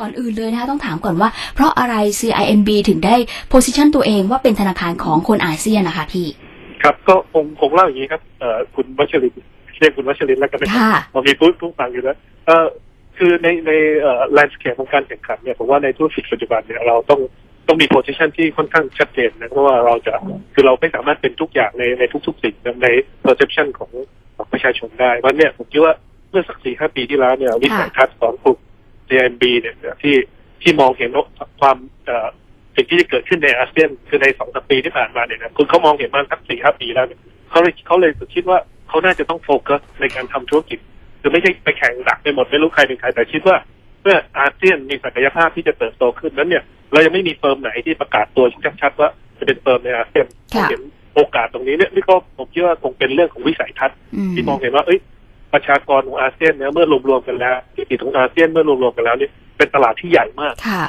ก่อนอื่นเลยนะคะต้องถามก่อนว่า เพราะอะไร CIMB ถึงได้ position ตัวเองว่าเป็นธนาคารของคนอาเซียนนะคะพี่ ครับก็คงคงเล่าอย่างนี้ครับเอ่อคุณวัชรินทร์เรียกคุณวัชรินทร์แล้วกันนะครับค่ะเรามีผู้ผู้ฟังอยู่แล้วเออคือในในเอ่อแลนด์สเคปของการแข่งขันเนี่ยผมว่าในธุรกิจปัจจุบันเนี่ยเราต้องต้องมีโพ i ิชันที่ค่อนข้างชัดเจนนะเพราะว่าเราจะคือเราไม่สามารถเป็นทุกอย่างในในทุกๆสิ่งใน perception ของของประชาชนได้เพราะเนี่ยผมคิดว่าเมื่อสักสี่ห้าปีที่แล้วเนี่ยวิสัยทัศน์ของกลุ่ม CIMB เนี่ยที่ที่มองเห็นว่าความเอ่อสิ่งที่จะเกิดขึ้นในอาเซียนคือในสองสามปีที่ผ่านมาเนี่ยนะคุณเขามองเห็นมาสักสี่ห้าปีแล้วเนี่ยเขาเลยเขาเลยคิดว่าเขาน่าจะต้องโฟกัสในการทำธุรกิจคือไม่ใช่ไปแข่งดักไปหมดไม่รู้ใครเป็นใครแต่คิดว่าเมื่ออาเซียนมีศักยภาพที่จะเติบโตขึ้นนั้นเนี่ย เรายังไม่มีเฟิร์มไหนที่ประกาศตัวชัดๆว่าจะเป็นเฟิร์มในอาเซียนค่ะเห็นโอกาสตรงนี้เนี่ยนี่ก็ผมคิดว่าคงเป็นเรื่องของวิสัยทัศน์อืมที่มองเห็นว่าเอ้ย ประชากรของอาเซียนเนี่ยเมื่อรวมๆกันแล้วที่ติดของอาเซียนเมื่อรวมๆกันแล้วเนี่ยเป็นตลาดที่ใหญ่มากค่ะ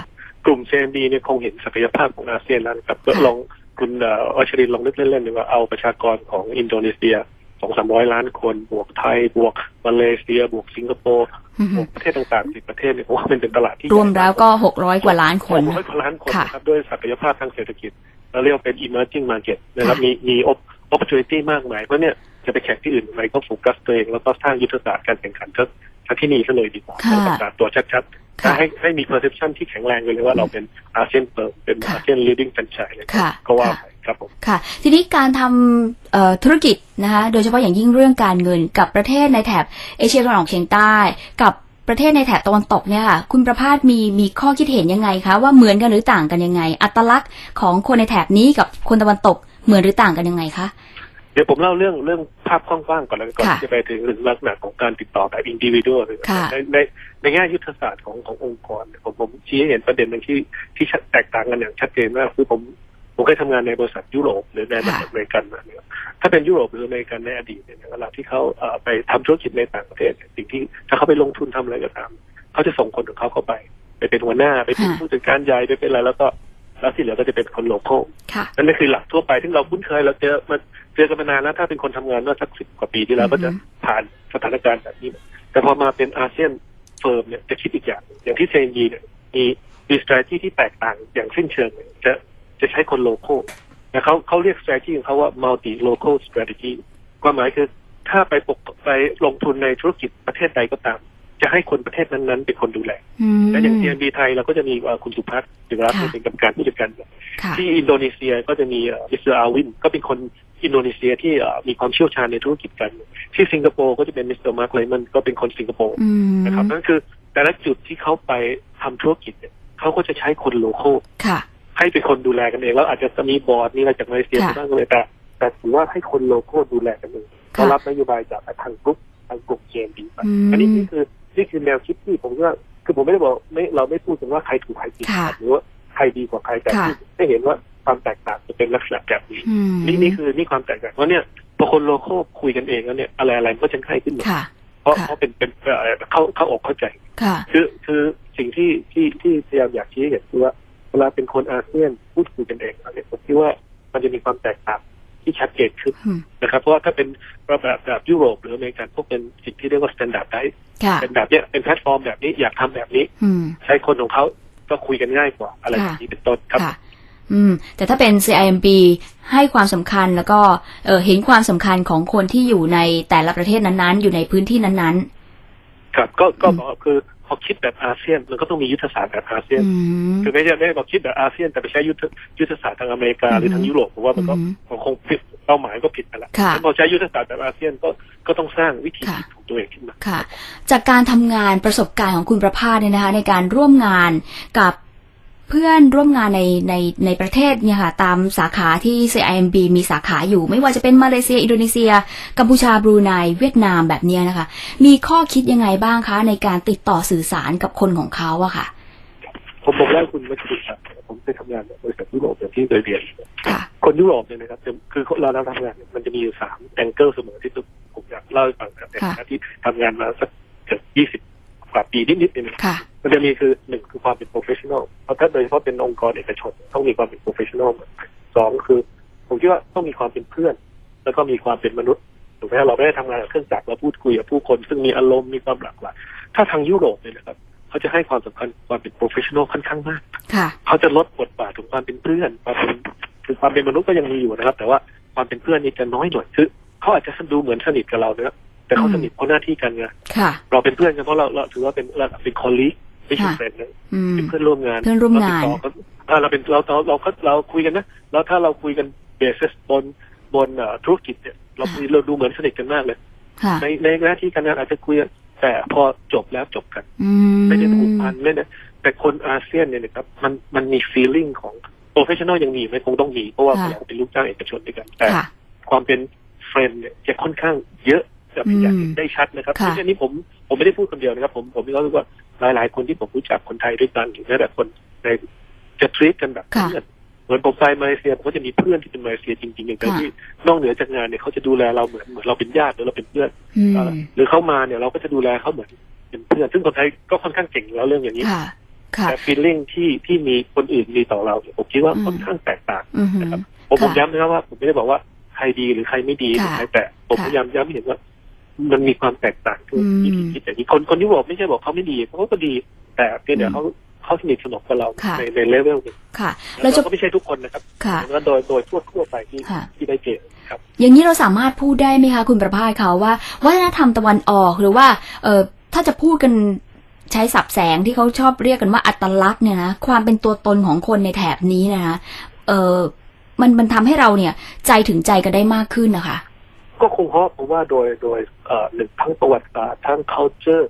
กลุ่ม CMB เนี่ยคงเห็นศักยภาพของอาเซียนแล้วนะครับก็ค่ะลองคุณเอ่อวัชรินทร์ลองนึกเล่นๆดูว่าเอาประชากรของอินโดนีเซียสองสามร้อยล้านคนบวกไทย บวกมาเลเซีย บวกสิงคโปร์อือบฮึวกประเทศต่างๆสิบประเทศเนี่ยผมว่ามันเป็นตลาดที่รวมแล้วก็หกร้อยกว่าล้านคนหกร้อยกว่าล้านคนค่ะนะครับด้วยศักยภาพทางเศรษฐกิจเราเรียกว่าเป็น emerging market นะครับค่ะมีมี op- opportunity มากมายเพราะเนี่ย จะไปแข่งที่อื่นอะไรก็โฟกัสตัวเองแล้วก็สร้างยุทธศาสตร์การแข่งขันก็ทั้งที่นี่ซะเลยดีกว่าค่ะประกาศตัวชัดๆค่ะให้ให้มี perception ที่แข็งแรงไปเลยว่าเราเป็นอาเซียนเปิดเป็นค่ะอาเซียน leading franchise เลยค่ะก็ว่าค่ะไปครับผมค่ะ ทีนี้การทำเอ่อธุรกิจนะคะโดยเฉพาะอย่างยิ่งเรื่องการเงินกับประเทศในแถบเอเชียตะวันออกเฉียงใต้ กับประเทศในแถบตะวันตกเนี่ยค่ะคุณประภาสมีมีข้อคิดเห็นยังไงคะว่าเหมือนกันหรือต่างกันยังไง อัตลักษณ์ของคนในแถบนี้กับคนตะวันตกเหมือนหรือต่างกันยังไงคะ เดี๋ยวผมเล่าเรื่องเรื่องภาพกว้างๆก่อนแล้วก่อนค่ะที่จะไปถึงลักษณะของการติดต่อแบบ individual เลยค่ะในในในแง่ยุทธศาสตร์ของขององค์กรเนี่ยผมผมชี้ให้เห็นประเด็นหนึ่งที่ที่ชัดแตกต่างกันอย่างชัดเจนมากคือผมผมเคยทำงานในบริษัทยุโรปหรือในบริษัทอเมริกันมาเนี่ยถ้าเป็นยุโรปหรืออเมริกันในอดีตเนี่ยเวลาที่เขาเอ่อไปทำธุรกิจในต่างประเทศเนี่ยสิ่งที่ถ้าเขาไปลงทุนทำอะไรก็ตามเขาจะส่งคนของเขาเข้าไป ไปเป็นหัวหน้าไปเป็นค่ะผู้จัดการใหญ่ไปเป็นอะไรแล้วก็ แล้วที่เหลือก็จะเป็นคนโลโก้ค่ะนั่นคือหลักทั่วไปที่เราคุ้นเคยเราเจอมาเจอกันมานานแล้วถ้าเป็นคนทำงานเมื่อสักสิบกว่าปีที่แล้วอือฮึก็จะผ่านสถานการณ์แบบนี้มาแต่พอมาเป็นอาเซียนเฟิร์มเนี่ยจะคิดอีกอย่างหนึ่งอย่างที่เซนยีเนี่ยมีมี strategy ที่แตกต่างอย่างสิ้นเชิงเลยจะจะใช้คนโลโก้แต่เขาเขาเรียก strategy ของเขาว่า multi local strategy ความหมายคือถ้าไปปกไปลงทุนในธุรกิจประเทศใดก็ตาม จะให้คนประเทศนั้นๆ เป็นคนดูแลอืมและอย่าง TNB ไทยเราก็จะมีเอ่อคุณสุพัฒน์จิรัตน์ค่ะเป็นกรรมการผู้จัดการใหญ่ค่ะที่อินโดนีเซียก็จะมีมิสเตอร์อาวิน ก็เป็นคนอินโดนีเซียที่เอ่อมีความเชี่ยวชาญในธุรกิจการเงินที่สิงคโปร์ก็จะเป็นมิสเตอร์มาร์คไลมันก็เป็นคนสิงคโปร์อืมนะครับนั่นคือแต่ละจุดที่เขาไปทำธุรกิจเนี่ยเขาก็จะใช้คนโลโก้ค่ะให้เป็นคนดูแลกันเองแล้วอาจจะมีบอร์ดมีอะไรจากมาเลเซียค่ะบ้างก็เลยแต่แต่ถือว่าให้คนโลโก้ดูแลกันเองเขาค่ะรับนโยบายจากทางกรุ๊ปทางกลุ่มเจนดีไปอือันนี้มนี่คือ นี่คือแนวคิดที่ผมว่าคือผมไม่ได้บอกไม่เราไม่พูดถึงว่าใครถูกใครผิดค่ะหรือว่าใครดีกว่าใครแต่ค่ะที่ให้เห็นว่าความแตกต่างจะเป็นลักษณะแบบนี้อืมนี่นี่คือนี่ความแตกต่างเพราะเนี่ยพอคนโลโก้คุยกันเองแล้วเนี่ยอะไรอะไรมันก็จะง่ายขึ้นหมดค่ะเพราะค่ะเพราะเป็นเป็นเอ่อเข้าเข้าอกเข้าใจค่ะคือคือสิ่งที่ที่ที่พยายามอยากชี้ให้เห็นคือว่าเวลาเป็นคนอาเซียนพูดคุยกันเองเนี่ยผมคิดว่ามันจะมีความแตกต่าง ที่ชัดเจนขึ้นอืมนะครับ เพราะว่าถ้าเป็นแบบแบบยุโรปหรืออเมริกันพวกเป็นสิ่งที่เรียกว่า standard ได้ค่ะเป็นแบบเนี้ยเป็นแพลตฟอร์มแบบนี้อยากทำแบบนี้อืมใช้คนของเขาก็คุยกันง่ายกว่าอะไรแบบนี้เป็นต้นครับค่ะอืมแต่ถ้าเป็น CIMB ให้ความสำคัญแล้วก็เออเห็นความสำคัญของคนที่อยู่ในแต่ละประเทศนั้นๆ อยู่ในพื้นที่นั้น ครับก็ก็อืมบอกว่าคือพอคิดแบบอาเซียนมันก็ต้องมียุทธศาสตร์แบบอาเซีๆยนอืมคือไม่ใช่ไม่ได้บอกคิดแบบอาเซียน แต่ไปใช้ยุทธยุทธศาสตร์ทางอเมริกาอือฮึหรือทางยุโรปผมว่ามันก็อือฮึมันคงผิดเป้าหมายก็ผิดไปแล้วค่ะถ้าพอใช้ยุทธศาสตร์แบบอาเซียนก็ก็ต้องสร้างวิธีค่ะคิดของตัวเองขึ้นมาค่ะ จากการทำงานประสบการณ์ของคุณประภาสเนี่ยนะคะในการร่วมงานกับ เพื่อนร่วมงานในในในประเทศเนี่ยค่ะตามสาขาที่ CIMB มีสาขาอยู่ ไม่ว่าจะเป็นมาเลเซีย อินโดนีเซีย กัมพูชาบรูไนเวียดนามแบบเนี้ยนะคะ มีข้อคิดยังไงบ้างคะ ในการติดต่อสื่อสารกับคนของเขาอะค่ะ ผมบอกแล้วคุณวัชรินทร์ครับผมเคยทำงานในบริษัทยุโรปอย่างที่เคยเรียนค่ะคนยุโรปเนี่ยนะครับจะคือเราเราทำงานเนี่ยมันจะมีอยู่สามแองเกิลเสมอที่ผมอยากเล่าให้ฟังครับในฐานะที่ทำงานมาสักเกือบยี่สิบกว่าปีนิดๆเองค่ะ มันจะมีคือหนึ่งคือความเป็น professional เพราะถ้าโดยเฉพาะเป็นองค์กรเอกชนต้องมีความเป็น professional สองคือ ผมคิดว่าต้องมีความเป็นเพื่อน แล้วก็มีความเป็นมนุษย์ถูกไหมเราไม่ได้ทำงานกับเครื่องจักรเราพูดคุยกับผู้คนซึ่งมีอารมณ์มีความหลากหลายถ้าทางยุโรปเนี่ยนะครับเขาจะให้ความสำคัญความเป็น professional ค่อนข้างมากค่ะเขาจะลดบทบาทของความเป็นเพื่อนความเป็นคือความเป็นมนุษย์ก็ยังมีอยู่นะครับ แต่ว่าความเป็นเพื่อนนี่จะน้อยหน่อยคือเขาอาจจะดูเหมือนสนิทกับเรานะครับแต่เขาอืมสนิทเพราะหน้าที่การงานค่ะเราเป็นเพื่อนกันเพราะเราเราถือว่าเป็นเราเป็นคอลลี ไม่ใช่ค่ะเฟรนนะอืมเป็นเพื่อนร่วมงานเพื่อนร่วมงานเติดต่อกันอ่าเราเป็นเราเราเราก็เราคุยกันนะแล้วถ้าเราคุยกันเบสบนบนเอ่อธุรกิจเนี่ยเราคุยเราดูเหมือนสนิทกันมากเลยค่ะในในหน้าที่การงานอาจจะคุยกันแต่พอจบแล้วจบกันอืมไม่ได้ผูกพันไม่ได้แต่คนอาเซียนเนี่ยนะครับมันมันมี feeling ของ professional ยังมีไหม่คงต้องมีเพราะว่าค่ะเราเป็นลูกจ้างเอกชนด้วยกันแต่ค่ะความเป็น friend เนี่ยจะค่อนข้างเยอะจะเป็นอย่างอืมได้ชัดนะครับค่ะไม่ใช่นี้ผมผมไม่ได้พูดคนเดียวนะครับ ผมผมมีความรู้สึกว่า หลาย ๆ คนที่ผมรู้จักคนไทยด้วยกันหรือแม้แต่คนในจะ treat กันแบบค่ะเพื่อนเหมือนผมไปมาเลเซียผมก็จะมีเพื่อนที่เป็นมาเลเซียจริงๆอย่างค่ะที่นอกเหนือจากงานเนี่ยเขาจะดูแลเราเหมือนเหมือนเราเป็นญาติหรือเราเป็นเพื่อนอืมหรือเขามาเนี่ยเราก็จะดูแลเขาเหมือนเป็นเพื่อน ซึ่งคนไทยก็ค่อนข้างเก่งแล้วเรื่องอย่างนี้ค่ะค่ะแต่ feeling ที่ที่มีคนอื่นมีต่อเราเนี่ยผมคิดว่าอืมค่อนข้างแตกต่างอือหือนะครับผมผมค่ะย้ำนะครับว่าผมไม่ได้บอกว่าใครดีหรือใครไม่ดีหรือค่ะใครแต่ผมค่ะพยายามย้ำให้เห็นว่า มันมีความแตกต่างคืออืมวิธีคิดอย่างนี้คนคนที่บอกไม่ใช่บอกเขาไม่ดีเขาก็ดี แต่เพียงแต่เขาเขาสนิทสนมกับเราค่ะในในเลเวลหนึงค่ะแล้แล้ววจะก็ไม่ใช่ทุกคนนะครับค่ะแล้วโดยโดยทั่วทั่วไปที่ค่ะที่ได้เจอครับ อย่างนี้เราสามารถพูดได้ไหมคะคุณประภาสเขาว่าวัฒนธรรมตะวันออกหรือว่า เออถ้าจะพูดกันใช้สับแสงที่เขาชอบเรียกกันว่าอัตลักษณ์เนี่ยนะความเป็นตัวตนของคนในแถบนี้นะคะเออมันมันทำให้เราเนี่ยใจถึงใจกันได้มากขึ้นนะคะ ก็คงเพราะผมว่าโดยโดยเอ่อหนึ่งทั้งประวัติศาสตร์ทั้ง culture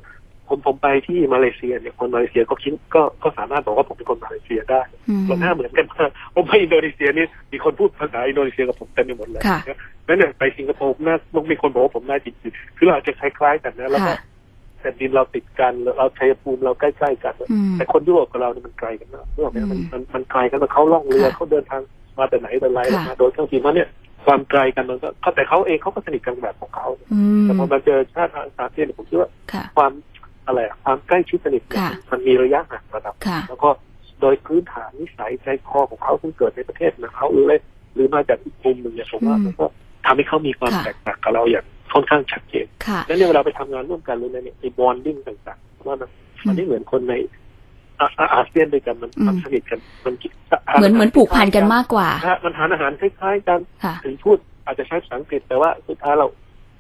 ผมผมไปที่มาเลเซียเนี่ยคนมาเลเซียก็คิดก็ก็สามารถบอกว่าผมเป็นคนมาเลเซียได้อืมเราหน้าเหมือนกันมากผมไปอินโดนีเซียนี่มีคนพูดภาษาอินโดนีเซียกับผมเต็มไปหมดเลยค่ะนะแล้วเนี่ยไปสิงคโปร์หน้าต้องมีคนบอกว่าผมหน้าจิตๆคือเราอาจจะคล้ายๆกันนะแล้วก็ค่ะแผ่นดินเราติดกันเราชัยภูมิเราใกล้ๆกันอืมแต่คนยุโรปกับเราเนี่ยมันไกลกันมากเมื่อไหร่มันอืมมันมันไกลกันแล้วเขาล่องเรือค่ะเขาเดินทางมาแต่ไหนแต่ไรค่ะมาโดยเครื่องบินมาเนี่ย ความไกลกันมันก็เขาแต่เขาเองเขาก็สนิทกันแบบของเขาอืมแต่พอมาเจอชาติอาเซียนเนี่ยผมคิดว่าค่ะความอะไรอะความใกล้ชิดสนิทเนี่ยค่ะมันมีระยะห่างระดับค่ะแล้วก็โดยพื้นฐานนิสัยใจคอของเขาซึ่งเกิดในประเทศของเขาหรืออะไรหรือมาจากอีกมุมหนึ่งเนี่ยผมว่าอืมมันก็ทำให้เขามีความค่ะแตกต่างกับเราอย่างค่อนข้างชัดเจนค่ะแล้วเนี่ยเวลาไปทำงานร่วมกันหรืออะไรเนี่ยไอ้บอนดิ้งต่างๆว่ามันมันไม่เหมือนคนใน อาอาอาเซียนด้วยกันมันอืมมันสนิทกันมันกินเหมือนเหมือนผูกพันกันมากกว่านะฮะมันทานอาหารคล้ายๆกันค่ะถึงพูดอาจจะใช้ภาษาอังกฤษแต่ว่าสุดท้ายเรา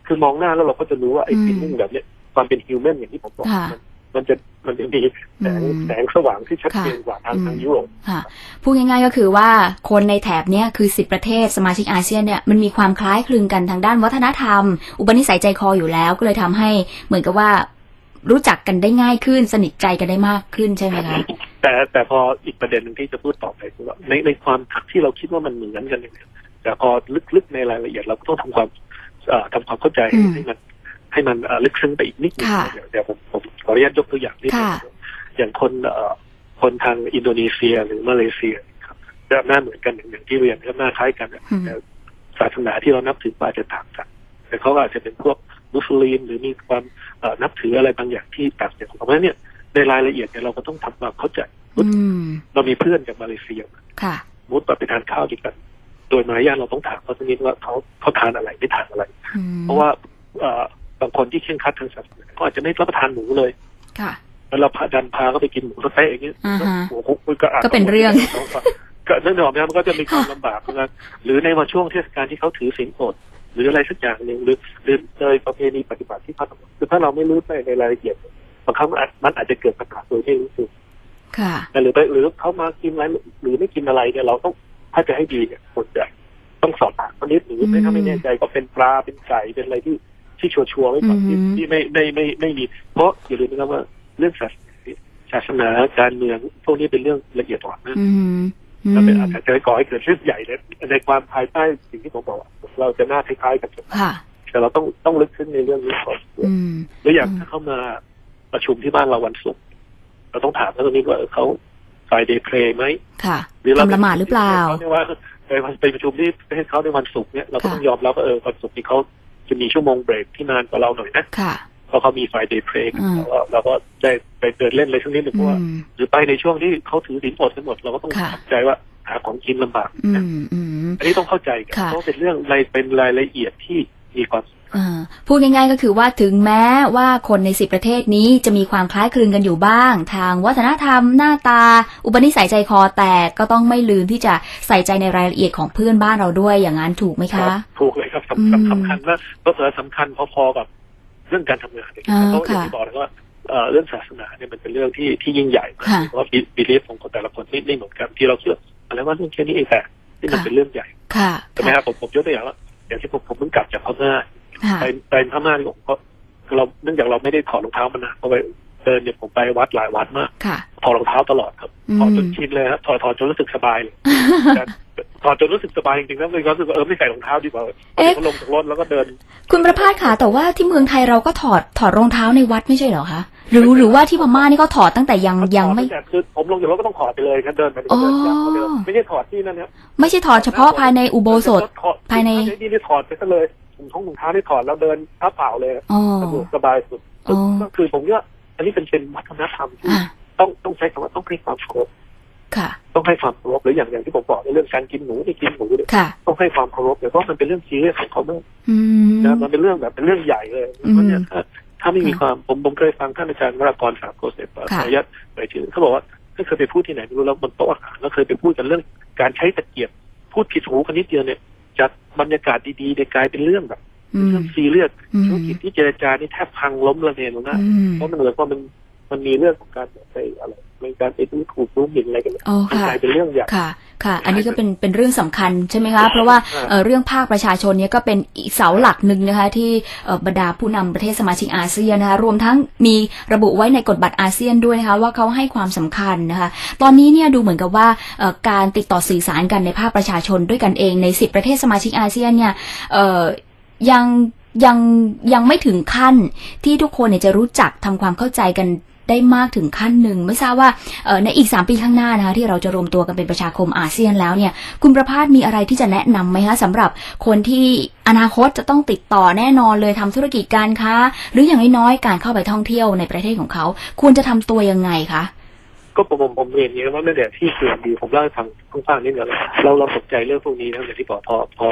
คือมองหน้าแล้วเราก็จะรู้ว่าไอ้อืมฟีลลิ่งแบบเนี้ยความเป็นฮิวแมนอย่างที่ผมบอกค่ะมันมันจะมันจะมีแสงอืมแสงสว่างที่ชัดเจนกว่าทางอืมทางยุโรปค่ะพูดง่ายๆก็คือว่าคนในแถบเนี้ยคือสิบประเทศสมาชิกอาเซียนเนี่ยมันมีความคล้ายคลึงกันทางด้านวัฒนธรรม อุปนิสัยใจคออยู่แล้วก็เลยทำให้เหมือนกับว่า รู้จักกันได้ง่ายขึ้น สนิทใจกันได้มากขึ้นใช่ไหมคะแต่แต่พออีกประเด็นหนึ่งที่จะพูดต่อไปคือว่าในในความที่เราคิดว่ามันเหมือนกันเนี่ยแต่พอลึกๆในรายละเอียดเราก็ต้องทำความเอ่อทำความเข้าใจอืมให้มันให้มันเอ่อลึกซึ้งไปอีกนิดนึงค่ะเดี๋ยวเดี๋ยวผมผมขออนุญาตยกตัวอย่างนิดนึงค่ะอย่างคนเอ่อคนทางอินโดนีเซียหรือมาเลเซียครับจะหน้าเหมือนกันอย่างอย่างที่เรียนครับหน้าคล้ายกันอะอืมแต่ศาสนาที่เรานับถือก็อาจจะต่างกันแต่เขาก็อาจจะเป็นพวก มุสลิม หรือมีความเอ่อนับถืออะไรบางอย่างที่ต่างจากของเราเพราะฉะนั้นเนี่ยในรายละเอียดเนี่ยเราก็ต้องทำความเข้าใจอืมเรามีเพื่อนจากมาเลเซียค่ะมุดแบบไปทานข้าวด้วยกัน โดยมารยาทเราต้องถามเขาสักนิดว่าเขาเขาทานอะไรไม่ทานอะไรอืมเพราะว่าเอ่อบางคนที่เคร่งครัดทางศาสนาก็อาจจะไม่รับประทานหมูเลยค่ะแล้วเราพาดันพาเขาไปกินหมูสะเต๊ะอย่างเงี้ยอ่าฮะโอ้โหก็อาจก็เป็นเรื่องก็นั่นหรอกนะมันก็จะมีความลำบากนะหรือในวันช่วงเทศกาลที่เขาถือศีลอด หรืออะไรสักอย่างหนึ่งหรือหรือเลยประเพณีปฏิบัติที่เขาทำคือถ้าเราไม่รู้ในในรายละเอียดบางครั้งมันอาจมันอาจจะเกิดปัญหาโดยไม่รู้สึกค่ะหรือไปหรือเขามากินอะไรหรือไม่กินอะไรเนี่ยเราต้องถ้าจะให้ดีเนี่ยควรจะต้องสอบถามคนนิดหรือไม่ถ้าไม่แน่ใจก็เป็นปลาเป็นไก่เป็นอะไรที่ที่ชัวร์ๆไว้ก่อนที่อืมที่ไม่ไม่ไม่ไม่มีเพราะอย่าลืมนะครับว่าเรื่องศาสนาศาสนาการเมืองพวกนี้เป็นเรื่องละเอียดอ่อนนะอืมอืม แล้วเป็นอาจจะจะก่อให้เกิดเรื่องใหญ่ในในความภายใต้สิ่งที่ผมบอกว่าเราจะหน้าคล้ายๆกันค่ะแต่เราต้องต้องลึกซึ้งในเรื่องนี้ก่อนอืมหรืออย่างอืมถ้าเข้ามาประชุมที่บ้านเราวันศุกร์เราต้องถามเขาตรงนี้ว่าเออเขาไฟเดย์เพลย์ไหมค่ะหรือเราทำละหมาดหรือเปล่าเขาเนี่ยว่าไปไปประชุมที่ให้เขาในวันศุกร์เนี่ยเราก็ต้องยอมรับว่าเออวันศุกร์ที่เขาจะมีชั่วโมงเบรกที่นานกว่าเราหน่อยนะค่ะ เพราะเขามีไฟเดย์เพลย์อืมเราก็เราก็ได้ไปเดินเล่นอะไรช่วงนี้หนึ่งเพอืราะว่ามหรือไปในช่วงที่เขาถือสินอดกันหมดเราก็ต้องค่ะทำใจว่าหาของกินลำบากอืนะมอืมอันนี้ต้องเข้าใจกันค่ะเพราะเป็นเรื่องในเป็นรายละเอียดที่มีความสำคัญอ่าพูดง่ายๆก็คือว่าถึงแม้ว่าคนในสิบประเทศนี้จะมีความคล้ายคลึงกันอยู่บ้าง ทางวัฒนธรรมหน้าตา อุปนิสัยใจคอแต่ก็ต้องไม่ลืมที่จะใส่ใจในรายละเอียดของเพื่อนบ้านเราด้วยอย่างนั้นถูกไหมคะ ถูกเลยครับอืมสำคัญสำคัญว่าก็เผลอๆสำคัญพอๆกับ เรื่องการทำงานเนี่ยอ่าเพราะอย่างค่ะที่บอกเลยว่าเอ่อเรื่องศาสนาเนี่ยมันเป็นเรื่องที่ที่ยิ่งใหญ่ค่ะเพราะว่าบีลีฟของคนแต่ละคนไม่ไม่เหมือนกันที่เราเชื่ออะไรว่าเรื่องแค่นี้เองแต่ที่มันค่ะเป็นเรื่องใหญ่ค่ะใช่ไหมครับผมผมยกตัวอย่างว่าอย่างที่ผมผมเพิ่งกลับจากพม่าค่ะไปไปพม่านี่ผมก็เราเนื่องจากเราไม่ได้ถอดรองเท้ามานานเพราะไปเดินเนี่ยผมไปวัดหลายวัดมากค่ะถอดรองเท้าตลอดครับอืมถอดจนชินเลยครับถอดถอดจนรู้สึกสบายเลยแต่ ถอดจนรู้สึกสบายจริงๆแล้วเลยรู้สึกว่าเออไม่ใส่รองเท้าดีกว่าเอ๊ะเขาลงจากรถแล้วก็เดิน คุณประภาสค่ะแต่ว่าที่เมืองไทยเราก็ถอดถอดรองเท้าในวัดไม่ใช่เหรอคะหรือหรือว่าที่พม่านี่เขาถอดตั้งแต่ยังยังไม่แต่คือผมลงจากรถก็ต้องถอดไปเลยครับเดินไปก็เดินยาวกว่าเดิมอ๋อไม่ใช่ถอดที่นั่นครับไม่ใช่ถอดเฉพาะภายในอุโบสถถอดภายในนี่นี่ถอดไปซะเลยถุงท้องถุงเท้าที่ถอดแล้วเดินเท้าเปล่าเลยอ๋อสะดวกสบายสุดอ๋อก็คือผมว่าอันนี้เป็นเป็นวัฒนธรรมที่อะต้องต้องใช้คำว่าต้องให้ความเคารพค่ะ ต้องให้ความเคารพหรืออย่างอย่างที่ผมบอกในเรื่องการกินหมูไม่กินหมูเนี่ยค่ะต้องให้ความเคารพเลยเพราะมันเป็นเรื่องซีเรียสของเขามากอืมนะมันเป็นเรื่องแบบเป็นเรื่องใหญ่เลยอืมเพราะเนี่ยถ้าถ้าไม่มีค่ะความผมผมเคยฟังท่านอาจารย์วรากรสามโกเซปขอค่ะอนุญาตไปถึงเขาบอกว่าถ้าเคยไปพูดที่ไหนไม่รู้แล้วบนโต๊ะอาหารแล้วเคยไปพูดกันเรื่องการใช้ตะเกียบพูดผิดหูกันนิดเดียวเนี่ยจากบรรยากาศดีๆเนี่ยกลายเป็นเรื่องแบบอืมเรื่องซีเรียสอืมธุรกิจที่เจรจานี่แทบพังล้มระเนระนาดอืมเพราะมันเหมือนว่ามันมันมีเรื่องของการไปอะไร ในการไปดูถูกรู้หมิ่นอะไรกันเนี่ยอ๋อมันค่ะกลายเป็นเรื่องใหญ่ค่ะ ค่ะ อันนี้ก็เป็นเป็นเรื่องสำคัญใช่ไหมคะเพราะว่าใช่เอ่อเรื่องภาคประชาชนเนี่ยก็เป็นอีกเสาหลักหนึ่งนะคะที่เอ่อบรรดาผู้นำประเทศสมาชิกอาเซียนนะคะรวมทั้งมีระบุไว้ในกฎบัตรอาเซียนด้วยนะคะว่าเขาให้ความสำคัญนะคะ ตอนนี้เนี่ยดูเหมือนกับว่าเอ่อการติดต่อสื่อสารกันในภาคประชาชนด้วยกันเองในสิบประเทศสมาชิกอาเซียนเนี่ยเอ่อยังยังยังไม่ถึงขั้นที่ทุกคนเนี่ยจะรู้จักทำความเข้าใจกัน ได้มากถึงขั้นหนึ่ง ไม่ทราบว่าในอีกสามปีข้างหน้านะคะที่เราจะรวมตัวกันเป็นประชาคมอาเซียนแล้วเนี่ยคุณประภาสมีอะไรที่จะแนะนำไหมคะสำหรับคนที่อนาคตจะต้องติดต่อแน่นอนเลยทำธุรกิจการค้า หรืออย่างน้อยๆการเข้าไปท่องเที่ยวในประเทศของเขา ควรจะทำตัวยังไงคะก็ผมผมเรียนนี้ว่าเมื่อเดือนที่เสื่อมดีผมเล่าให้ฟังฟังๆนิดเดียวเราเราสนใจเรื่องพวกนี้นะอย่างที่บอกพอพอ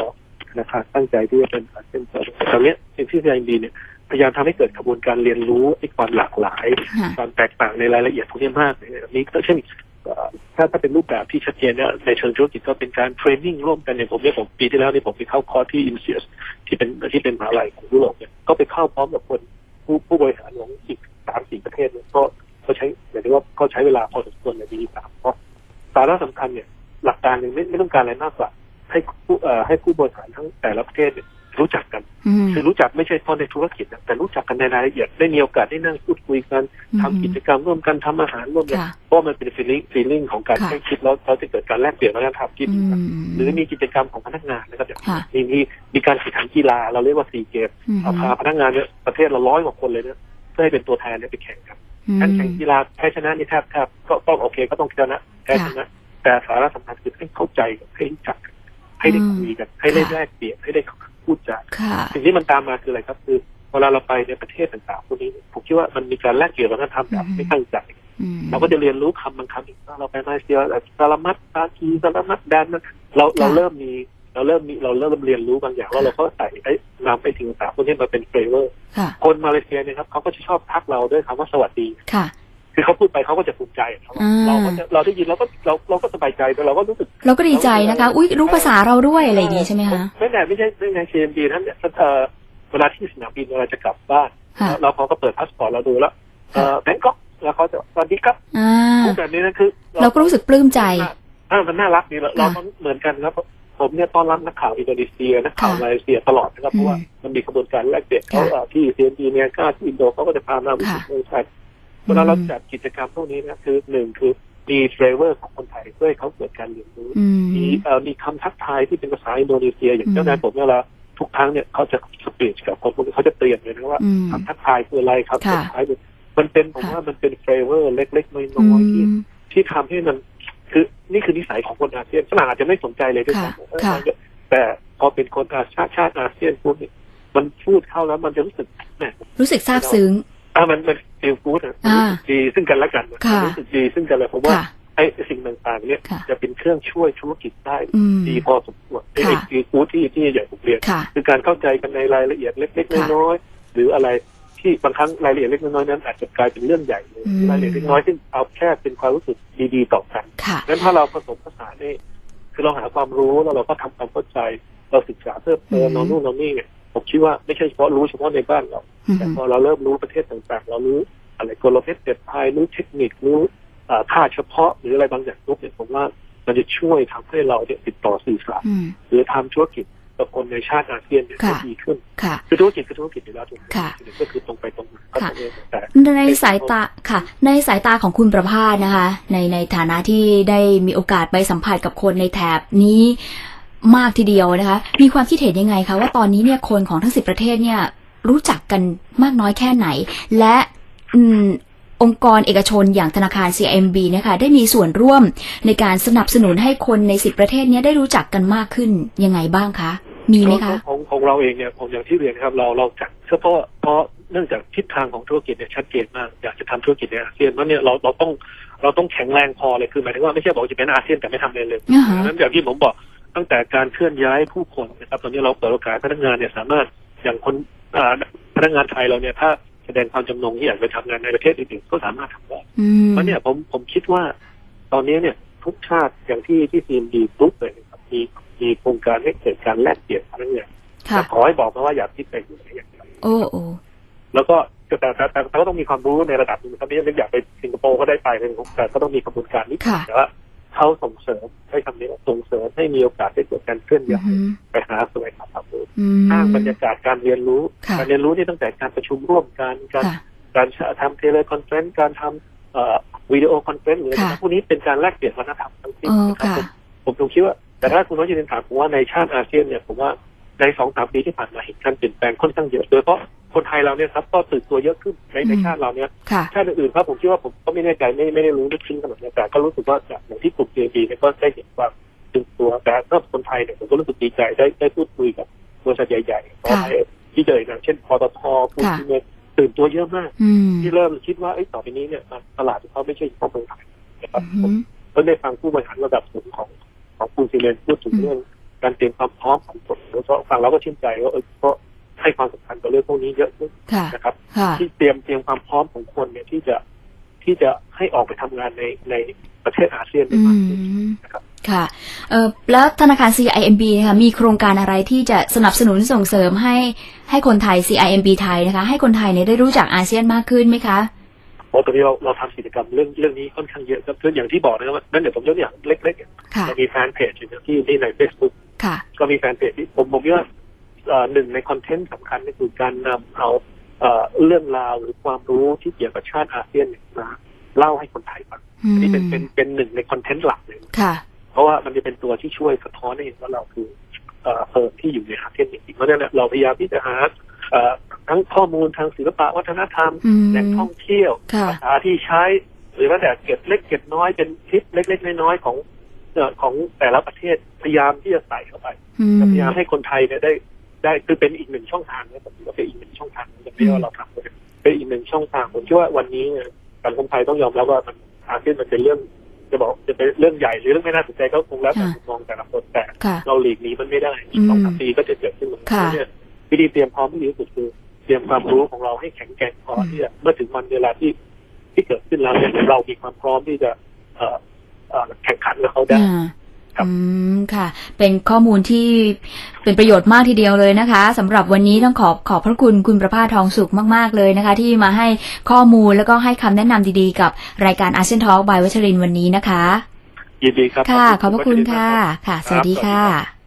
นาคารตั้งใจที่จะเป็นเซียนตอนเนี้ยสิ่งที่ไอดีเนี่ย พยายามทำให้เกิดกระบวนการเรียนรู้ไอ้ความหลากหลายค่ะความแตกต่างในรายละเอียดพวกนี้มากเลยมีเช่นเอ่อถ้าถ้าเป็นรูปแบบที่ชัดเจนเนี่ยในเชิงธุรกิจก็เป็นการเทรนนิ่งร่วมกันเนี่ยผมเนี่ยผมปีที่แล้วนี่ผมไปเข้าคอร์สที่อินเซียสที่เป็นที่เป็นมหาลัยของยุโรปเนี่ยก็ไปเข้าพร้อมกับคนผู้ผู้บริหารของอีกสามสี่ประเทศเนี่ยก็ก็ใช้อย่างที่ว่าก็ใช้เวลาพอสมควรในปีที่สามเพราะสาระสำคัญเนี่ยหลักการหนึ่งไม่ไม่ต้องการอะไรมากกว่าให้ผู้เอ่อให้ผู้บริหารทั้งแต่ละประเทศเนี่ย รู้จักกันอืมคือรู้จักไม่ใช่เฉพาะในธุรกิจนะแต่รู้จักกันในรายละเอียดได้มีโอกาสได้นั่งพูดคุยกันทำกิจกรรมร่วมกันทำอาหารร่วมกันค่ะเพราะมันเป็นฟีลิ่งฟีลิ่งของการค่ะใช้คิดแล้วเราจะเกิดการแลกเปลี่ยนวัฒนธรรมที่อืดีกันมหรือมีกิจกรรมของพนักงานนะครับอย่างค่ะมีมีมีการแข่งขันกีฬาเราเรียกว่าซีเกมอืมเอาพาพนักงานเนี่ยประเทศละร้อยกว่าคนเลยเนี่ยเพื่อให้เป็นตัวแทนเนี่ยไปแข่งกันอืมการแข่งกีฬาแพ้ชนะนี่แทบแทบก็ก็โอเคก็ต้องชนะแพ้ชนะแต่สาระสำคัญคือให้เข้าใจกันให้รู้จักกันให้ได้คุยกันให้ได้แลกเปลี่ยนให้ได้ พูดจาค่ะสิ่งที่มันตามมาคืออะไรครับ คือเวลาเราไปในประเทศต่างๆพวกนี้ผมคิดว่ามันมีการแลกเปลี่ยนวัฒนธรรมแบบอืมไม่ตั้งใจอืมเราก็จะเรียนรู้คำบางคำอีกว่าเราไปมาเลเซียสารมัดตาคีสารมัดแดนนั้นเราเราเริ่มมีเราเริ่มมีเราเริ่มเรียนรู้บางอย่างว่าเราก็ใส่ไอ้นำไปถึงสามพวกนี้มาเป็นเฟรเวอร์ค่ะคนมาเลเซียเนี่ยครับเขาก็จะชอบทักเราด้วยคำว่าสวัสดีค่ะคือเขา พูดไปเขาก็จะภูมิใจเขาอ่าเราก็จะเราได้ยินเราก็เราเราก็สบายใจแต่เราก็รู้สึก เราก็ดีใจนะคะ อุ้ยรู้ภาษาเราด้วยอะไรอย่างงี้ใช่ไหมคะไม่แต่ไม่ใช่ไม่ใช่ CMD ท่านเนี่ยเอ่อเวลาที่สนามบินเวลาจะกลับบ้านค่ะเราเขาก็เปิดพาสปอร์ตเราดูแล้วเอ่อแบงก์ก็แล้วเขาจะสวัสดีครับอ่าพูดแบบนี้นะคือ เราก็รู้สึกปลื้มใจอ่ามันน่ารักดีเราค่ะเราก็เหมือนกันครับผมเนี่ยต้อนรับนักข่าวอินโดนีเซียนักข่าวค่ะมาเลเซียตลอดนะครับเพราะว่าอืมมันมีกระบวนการแลกเปลี่ยนเขาค่ะเอ่อที่ CMD เนี่ยก็ที่อินโดเขาก็จะพามาวิสิตค่ะเมืองไทย เวลาเราจัดกิจกรรมพวกนี้นะคือหนึ่งคือมีเฟรเวอร์ของคนไทยเพื่อให้เขาเกิดการเรียนรู้อืมมีเอ่อมีคำทักทายที่เป็นภาษาอินโดนีเซีย อย่างอืมเจ้านายผมเวลาทุกครั้งเนี่ยเขาจะสปีชกับคนพวกนี้เขาจะเตือนเลยนะว่าอืมคำทักทายคืออะไรครับค่ะสุดท้ายเนี่ยมันเป็นผมค่ะว่ามันเป็นเฟรเวอร์เล็กๆน้อือยๆที่มที่ทำให้มันคือนี่คือนิสัยของคนอาเซียนฝรั่งอาจจะไม่สนใจเลยด้วยค่ะซ้ำค่ะแต่พอเป็นคนอาชาติชาติอาเซียนพูดเนี่ยมันพูดเข้าแล้วมันจะรู้สึกแหมรู้สึกซาบซึ้งอ่ามันมัน ฟีลกู๊ดอะอ่ารู้สึกดีซึ่งกันและกันค่ะรู้สึกดีซึ่งกันและผมว่าค่ะอ้สิ่งต่างๆ เนี่ยค่ะจะเป็นเครื่องช่วยธุรกิจได้อืมดีพอสมควรไอ้ค่ะคือกูที่ที่ใหญ่ผมเรียนค่ะคือการเข้าใจกันในรายละเอียดเล็กค่ะๆน้อยๆหรืออะไรที่บางครั้งรายละเอียดเล็กๆน้อยๆนั้นอาจจะกลายเป็นเรื่องใหญ่เลยอืมรายละเอียดเล็กน้อยที่เอาแค่เป็นความรู้สึกดีๆต่อกันค่ะงั้นถ้าเราผสมผสานนี่คือเราหาความรู้แล้วเราก็ทำความเข้าใจ เราศึกษาเพิ่มเติมอืมเรานู่นเรานี่เนี่ยผมคิดว่าไม่ใช่เฉพาะรู้เฉพาะในบ้านเราอืม แต่พอเราเริ่มรู้ประเทศต่างๆ เรารู้อะไรกลเม็ดเด็ดพายรู้เทคนิครู้อ่าท่าเฉพาะหรืออะไรบางอย่างปุ๊บเนี่ยผมว่ามันจะช่วยทำให้เราเนี่ยติดต่อสื่อสารอืมหรือทำธุรกิจกับคนในชาติอาเซียนเนี่ยค่ะได้ดีขึ้นค่ะคือธุรกิจคือธุรกิจอยู่แล้วถูกไหมค่ะก็คือตรงไปตรงมาก็ค่ะตรงนี้แต่ในสายตาค่ะ ในสายตาของคุณประภาสนะคะ ในในฐานะที่ได้มีโอกาสไปสัมผัสกับคนในแถบนี้มากทีเดียวนะคะ มีความคิดเห็นยังไงคะว่าตอนนี้เนี่ยคนของทั้งสิบประเทศเนี่ย รู้จักกันมากน้อยแค่ไหน และอืมองค์กรเอกชนอย่างธนาคาร CIMB เนะคะได้มีส่วนร่วมในการสนับสนุนให้คนในสิบประเทศเนี้ได้รู้จักกันมากขึ้นยังไงบ้างคะ มีไหมคะของของเราเองเนี่ยผมอย่างที่เรียนนะครับเราเราจัดเพราะเพราะเนื่องจากทิศทางของธุรกิจเนี่ยชัดเจนมากอยากจะทำธุรกิจในอาเซียนเพราะเนี่ยเราเราต้องเราต้องแข็งแรงพอเลยคือหมายถึงว่าไม่ใช่บอกจะเป็นอาเซียนแต่ไม่ทำอะไรเลยอ่าฮะดังนั้นอย่างที่ผมบอกตั้งแต่การเคลื่อนย้ายผู้คนนะครับตอนนี้เราเปิดโอกาสให้พนักงานเนี่ยสามารถอย่างคนอ่า พนักงานไทยเราเนี่ยถ้าแสดงความจำนงที่อยากไปทำงานในประเทศอื่นๆก็สามารถทำได้อืมเพราะเนี่ยผมผมคิดว่า ตอนนี้เนี่ยทุกชาติอย่างที่ที่ทีมดีกรุ๊ปเลยนะครับมีมีโครงการให้เกิดการแลกเปลี่ยนพนักงานค่ะแต่ขอให้บอกมาว่าอยากคิดไปอยู่ไหนอย่างเดียวโอ้โอ้แล้วก็แต่แต่แต่แต่แต่ก็ต้องมีความรู้ในระดับหนึงครับไม่ใช่อยากไปสิงคโปร์ก็ได้ไปเป็นแต่ก็ต้องมีกระบวนการนิดค่ะแต่ว่า เขาส่งเสริมให้คำนี้ว่าส่งเสริมให้มีโอกาสได้เกิดการเคลื่อนอืย้ายมไปหาสวยหาความรู้อืสร้างมบรรยากาศการเรียนรู้ค่ะการเรียนรู้นี่ตั้งแต่การประชุมร่วมกันการค่ะการทำเทเลคอนเฟรนซ์การทำเอ่อวิดีโอคอนเฟรนซ์หรืออะไรค่ะพวกนี้เป็นการแลกเปลี่ยนวัฒนธรรมทั้งสิ้นเออนะครับค่ะผมผมผมคิดว่าแต่ถ้าคุณน้อยจะเรียนถามผมว่าในชาติอาเซียนเนี่ยผมว่า ในสองสามปีที่ผ่านมาเห็นการเปลี่ยนแปลงค่อนข้างเยอะโดยเฉพาะคนไทยเราเนี่ยครับก็ตื่นตัวเยอะขึ้นในในอืมชาติเราเนี่ยค่ะชาติอื่นๆครับผมคิดว่าผมก็ไม่แน่ใจไม่ไม่ได้รู้ลึกซึ้งขนาดนี้แต่ก็รู้สึกว่าจากอย่างที่กลุ่ม JB เนี่ยก็ได้เห็นความตื่นตัวแต่ถ้าคนไทยเนี่ยผมก็รู้สึกดีใจได้ได้พูดคุยกับบริษัทใหญ่ๆค่ะที่เจออย่างเช่นปตทพูดค่ะที่เนี่ยตื่นตัวเยอะมากอืมที่เริ่มคิดว่าเอ้ยต่อไปนี้เนี่ยตลาดของเขาไม่ใช่เฉพาะเมืองไทยนะครับอืมก็ได้ฟังผู้บริหารระดับสูงของของคุณซีเลนพูดถึงอืมเรื่อง การเตรียมความพร้อมของคนแล้วก็ฟังเราก็ชื่นใจว่าเออก็ให้ความสำคัญกับเรื่องพวกนี้เยอะขึ้นค่ะนะครับค่ะที่เตรียมเตรียมความพร้อมของคนเนี่ยที่จะที่จะให้ออกไปทำงานในในประเทศอาเซียนได้อืมากขึ้นมนะครับค่ะเอ่อแล้วธนาคาร CIMB นะคะมีโครงการอะไรที่จะสนับสนุนส่งเสริมให้ให้คนไทย CIMB ไทยนะคะ ให้คนไทยเนี่ยได้รู้จักอาเซียนมากขึ้นไหมคะเพราะตอนนี้เราเราทำกิจกรรมเรื่องเรื่องนี้ค่อนข้างเยอะครับคืออย่างที่บอกนะครับว่านั่นเดี๋ยวผมยกตัวอย่างเล็กๆค่ะเรามีแฟนเพจอยู่ที่ที่ใน Facebook ค่ะ ก็มีแฟนเพจที่ผมผมคิดว่าเอ่อหนึ่งในคอนเทนต์สำคัญก็คือการนำเอาเอ่อเรื่องราวหรือความรู้ที่เกี่ยวกับชาติอาเซียนเนี่ยมาเล่าให้คนไทยฟังอือันมนี้เป็นเป็นเป็นหนึ่งในคอนเทนต์หลักเลยค่ะ เพราะว่ามันจะเป็นตัวที่ช่วยสะท้อนให้เห็นว่าเราคือเอ่อเพิร์ที่อยู่ในอาเซียนจริงๆเพราะฉะนั้นเราพยายามที่จะหาเอ่อทั้งข้อมูลทางศิลปะวัฒนธรรมอืมแหล่งท่องเที่ยวค่ะภาษาที่ใช้ หรือแม้แต่เก็บเล็กเก็บน้อยเป็นคลิปเล็ก ๆ น้อยๆของเอ่อ ของแต่ละประเทศพยายามที่จะใส่เข้าไปอืมพยายามให้คนไทยเนี่ยได้ได้คือเป็นอีกหนึ่งช่องทางนะผมถือว่าเป็นอีกหนึ่งช่องทางจะไม่ว่าเราทำเนี่ยเป็นอีกหนึ่งช่องทางผมเชื่อว่าวันนี้เนี่ยสังคมไทยต้องยอมรับว่ามันอาเซียนมันเป็นเรื่องจะบอกจะเป็นเรื่องใหญ่หรือเรื่องไม่น่าสนใจก็คงแล้วแต่ค่ะมุมมองแต่ละคนแต่ค่ะเราหลีกหนีมันไม่ได้อืมสองสามปีก็จะเกิดขึ้นเหมือนกัค่ะนเนี่ยวิธีเตรียมพร้อมที่ดีที่สุดคือเตรียมความรู้ของเราให้แข็งแกร่งพออืมที่จะเมื่อถึงวันเวลาที่ที่เกิดขึ้นแล้วเนี่ยเรามีความพร้อมที่จะเอ่อเอ่อ แข่งขันกับเขาได้อ่าครับอืมค่ะ เป็นข้อมูลที่เป็นประโยชน์มากทีเดียวเลยนะคะสำหรับวันนี้ต้องขอบขอบพระคุณคุณประภาสทองสุขมาก ๆ เลยนะคะ ที่มาให้ข้อมูลแล้วก็ให้คำแนะนำดีๆ กับรายการอาเซียนทอล์กบายวัชรินทร์วันนี้นะคะ ยินดีครับ ค่ะขขออบบพคุณระคุณวัชรินทร์ค่ะมากครับค่ะสครับวัสดีสวัสดีค่ะครับ